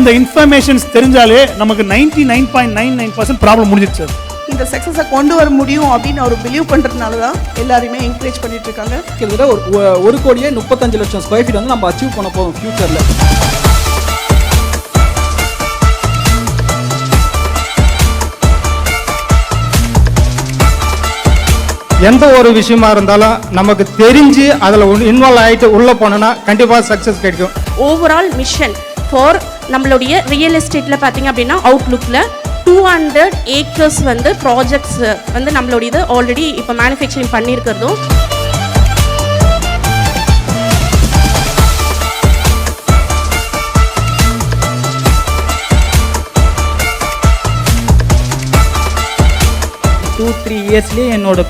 இந்த இன்ஃபர்மேஷன்ஸ் தெரிஞ்சாலே நமக்கு ninety nine point nine nine percent problem முடிஞ்சிச்சு இந்த சக்ஸஸை கொண்டு வர முடியும் அப்படின்னு அவர் பிலீவ் பண்ணுறதுனால தான் எல்லாருமே என்கரேஜ் பண்ணிட்டு இருக்காங்க கிட்டத்தட்ட ஒரு ஒரு கோடியே முப்பத்தஞ்சு லட்சம் ஸ்கொயர் ஃபீட் வந்து நம்ம அச்சீவ் பண்ண போகிறோம் ஃபியூச்சரில் எந்த ஒரு விஷயமா இருந்தாலும் நமக்கு தெரிஞ்சு அதில் இன்வால்வ் ஆகிட்டு உள்ளே போனோன்னா கண்டிப்பாக சக்ஸஸ் கிடைக்கும். ஓவரால் மிஷன் ஃபார் நம்மளுடைய ரியல் எஸ்டேட்டில் பார்த்தீங்க அப்படின்னா அவுட்லுக்கில் டூ ஹண்ட்ரட் ஏக்கர்ஸ் வந்து ப்ராஜெக்ட்ஸ் வந்து நம்மளுடையது ஆல்ரெடி இப்போ மேனுஃபேக்சரிங் பண்ணியிருக்கிறதும். டூ த்ரீ இயர்ஸ்லேயே என்னோட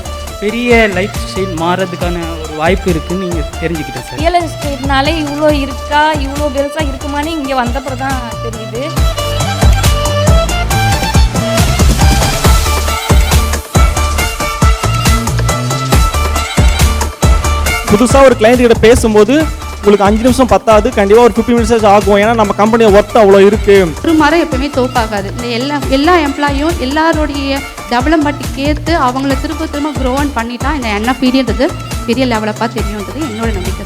பெரிய லைஃப் ஸ்டைல் மாறதுக்கான ஒரு வாய்ப்பு இருக்குன்னு நீங்கள் தெரிஞ்சுக்கிட்டேன் சார். ரியல் எஸ்டேட்னாலே இவ்வளோ இருக்கா இவ்வளோ பெருசாக இருக்குமான்னு இங்கே வந்தப்பறம் தான் தெரியுது. புதுசாக ஒரு client கிட்ட பேசும்போது உங்களுக்கு அஞ்சு நிமிஷம் பத்தாது கண்டிப்பாக ஒரு ஃபிஃப்டி மினிட்ஸ் ஆகும். ஏன்னா நம்ம கம்பெனி ஒர்த் அவ்வளோ இருக்குது ஒரு மரம் எப்பவுமே தோப்பாகாது. இந்த எல்லா எல்லா எம்ப்ளாயும் எல்லாருடைய டெவலப்மெண்ட்டுக்கு ஏற்று அவங்கள திரும்ப திரும்ப க்ரோவன் பண்ணிட்டா இந்த என்ன பீரியன்றது பெரிய லெவலப்பாக தெரியுன்றது என்னோட நம்பிக்கை.